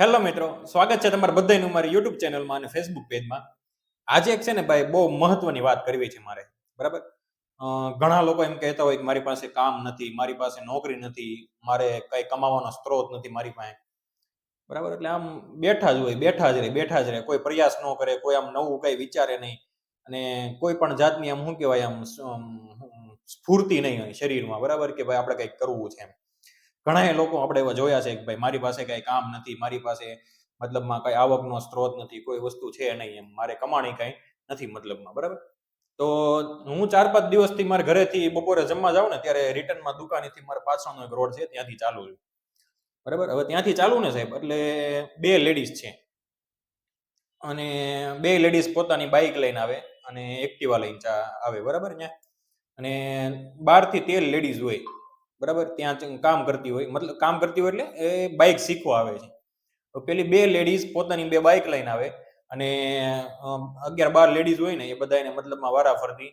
Hello મિત્રો, સ્વાગત છે તમારા બધાનું મારી યુટ્યુબ ચેનલમાં અને ફેસબુક પેજમાં આજે એક છે ને ભાઈ બહુ મહત્વની વાત કરવી છે મારે, બરાબર? ઘણા લોકો એમ કહેતા હોય કે મારી પાસે કામ નથી, મારી પાસે નોકરી નથી, મારે કઈ કમાવાનો સ્ત્રોત નથી મારી પાસે. બરાબર? એટલે આમ બેઠા જ હોય, બેઠા જ રહે, બેઠા જ રહે. કોઈ પ્રયાસ ન કરે, કોઈ આમ નવું કઈ વિચારે નહીં. અને કોઈ પણ જાતની આમ શું કહેવાય આમ સ્ફૂર્તિ નહીં હોય શરીરમાં, બરાબર? કે ભાઈ આપણે કંઈક કરવું છે એમ. ઘણા લોકો આપણે એવા જોયા છે કે ભાઈ મારી પાસે કઈ કામ નથી, મારી પાસે મતલબમાં કઈ આવકનો સ્ત્રોત નથી, કોઈ વસ્તુ છે નહીં એમ, મારે કમાણી કઈ નથી મતલબમાં, બરાબર? તો હું ચાર પાંચ દિવસથી મારા ઘરેથી બપોરે જમવા જાઉં ને ત્યારે રિટર્નમાં દુકાનેથી મારા પાછળનો એક રોડ છે, ત્યાંથી ચાલુ છું બરાબર? હવે ત્યાંથી ચાલુ ને સાહેબ, એટલે બે લેડીઝ છે. અને બે લેડીઝ પોતાની બાઇક લઈને આવે અને એક્ટિવા લઈને આવે, બરાબર? ને અને બારથી તેર લેડીઝ હોય. બરાબર? ત્યાં કામ કરતી હોય. મતલબ કામ કરતી હોય એટલે એ બાઇક શીખવા આવે છે. તો પેલી બે લેડીઝ પોતાની બે બાઇક લઈને આવે અને અગિયાર બાર લેડીઝ હોય ને, એ બધા એને મતલબમાં વારાફરતી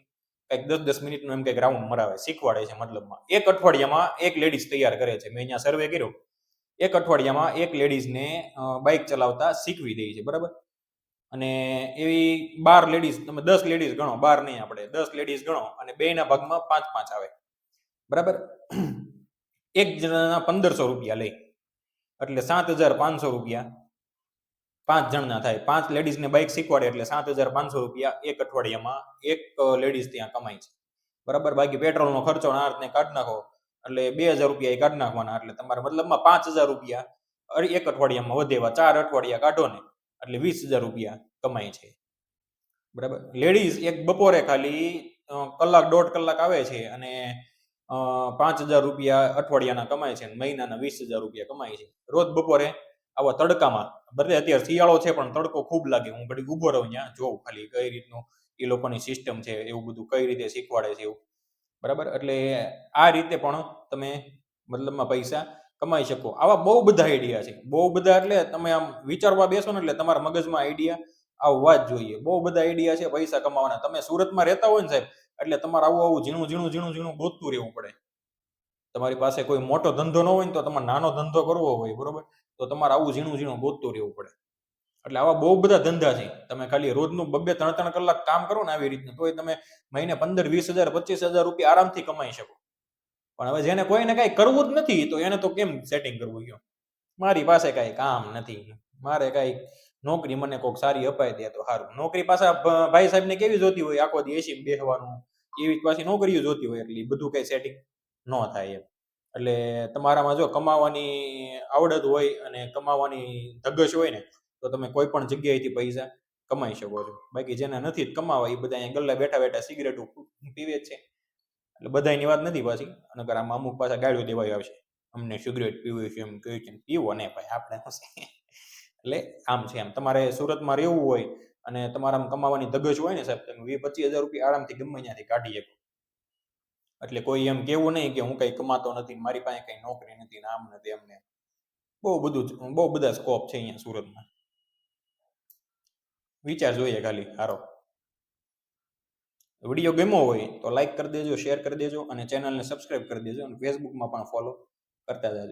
કંઈક દસ દસ મિનિટનું એમ કંઈક રાઉન્ડ મરાવે. શીખવાડે છે મતલબમાં. એક અઠવાડિયામાં એક લેડીઝ તૈયાર કરે છે. મેં અહીંયા સર્વે કર્યો. એક અઠવાડિયામાં એક લેડીઝને બાઇક ચલાવતા શીખવી દે છે. બરાબર? અને એવી બાર લેડીઝ તમે દસ લેડીઝ ગણો. બાર નહીં આપણે. દસ લેડીઝ ગણો અને બેના ભાગમાં પાંચ પાંચ આવે. બરાબર? એક જણાના પંદરસો રૂપિયા લઈ એટલે સાત હજાર પાંચસો રૂપિયા. પાંચ જણના થાય. પાંચ લેડીઝને બાઇક શીખવાડે એટલે સાત હજાર પાંચસો રૂપિયા એક અઠવાડિયામાં એક લેડીઝ ત્યાં કમાય છે. બરાબર? બાકી પેટ્રોલનો ખર્ચો આ રીતને કાઢી નાખો. એટલે બે હજાર રૂપિયા એ કાઢી નાખવાના. એટલે તમારે મતલબમાં પાંચ હજાર રૂપિયા એક અઠવાડિયામાં વધેવા ચાર અઠવાડિયા કાઢો ને, એટલે વીસ હજાર રૂપિયા કમાય છે. બરાબર? લેડીઝ એક બપોરે ખાલી કલાક દોઢ કલાક આવે છે અને પાંચ હજાર રૂપિયા અઠવાડિયાના કમાય છે મહિનાના વીસ હજાર રૂપિયા કમાય છે. રોજ બપોરે આવા તડકામાં, ભલે અત્યારે શિયાળો છે પણ તડકો ખૂબ લાગે. હું ઘડી ઊભો રહું ત્યાં, જોઉં ખાલી કઈ રીતનું એ લોકોની સિસ્ટમ છે, એવું બધું કઈ રીતે શીખવાડે છે એવું. બરાબર? એટલે આ રીતે પણ તમે મતલબમાં પૈસા કમાઈ શકો. આવા બહુ બધા આઈડિયા છે. બહુ બધા એટલે તમે આમ વિચારવા બેસો ને એટલે તમારા મગજમાં આઈડિયા આવવા જ જોઈએ. બહુ બધા આઈડિયા છે પૈસા કમાવાના. તમે સુરતમાં રહેતા હોય ને સાહેબ એટલે તમારે આવું આવું ઝીણું ઝીણું ઝીણું ઝીણું ગોતતું રહેવું પડે. તમારી પાસે કોઈ મોટો ધંધો ન હોય ને તો તમારે નાનો ધંધો કરવો હોય, બરોબર? તો તમારે આવું ઝીણું ઝીણું ગોતતું રહેવું પડે. એટલે આવા બહુ બધા ધંધા છે. તમે ખાલી રોજનું બબે ત્રણ ત્રણ કલાક કામ કરો ને આવી રીતનું, તોય તમે મહિને પંદર, વીસ હજાર, પચીસ હજાર રૂપિયા આરામથી કમાઈ શકો. પણ હવે જેને કોઈને કઈ કરવું જ નથી, તો એને તો કેમ સેટિંગ કરવું ગયો? મારી પાસે કઈ કામ નથી. મારે કઈ નોકરી મને કોઈક સારી અપાઈ દે તો સારું નોકરી પાછા ભાઈ સાહેબ ને કેવી જોતી હોય? આખો દી એસી બેસવાનું એવી પાછી નોકરીઓ જોતી હોય એટલે બધું કઈ સેટિંગ ન થાય એમ. એટલે તમારામાં જો કમાવાની આવડત હોય અને કમાવાની ધગશ હોય ને, તો તમે કોઈ પણ જગ્યાએથી પૈસા કમાઈ શકો છો. બાકી જેને નથી કમાવા એ બધા અહીંયા ગલ્લા બેઠા બેઠા સિગરેટ પીવે છે. એટલે બધાની વાત નથી પાછી. અને આમાં અમુક પાછા ગાડીઓ દેવાય આવશે. અમને સિગરેટ પીવું છે એમ કહ્યું છે પીવો ને ભાઈ, આપણે શું છે? એટલે આમ છે એમ. તમારે સુરતમાં રહેવું હોય અને તમારામાં કમાવાની ધગજ હોય ને સાહેબ તમે વીસ પચીસ હજાર રૂપિયા આરામથી ગમે ત્યાંથી કાઢી શકો. એટલે કોઈ એમ કેવું નહીં કે હું કઈ કમાતો નથી મારી પાસે કઈ નોકરી નથી આમ નથી એમ ને. બહુ બધું બહુ બધા સ્કોપ છે અહીંયા સુરતમાં. વિચાર જોઈએ ખાલી સારો વીડિયો ગમ્યો હોય તો લાઈક કરી દેજો, શેર કરી દેજો અને ચેનલને સબસ્ક્રાઇબ કરી દેજો અને ફેસબુકમાં પણ ફોલો કરતા જાજો.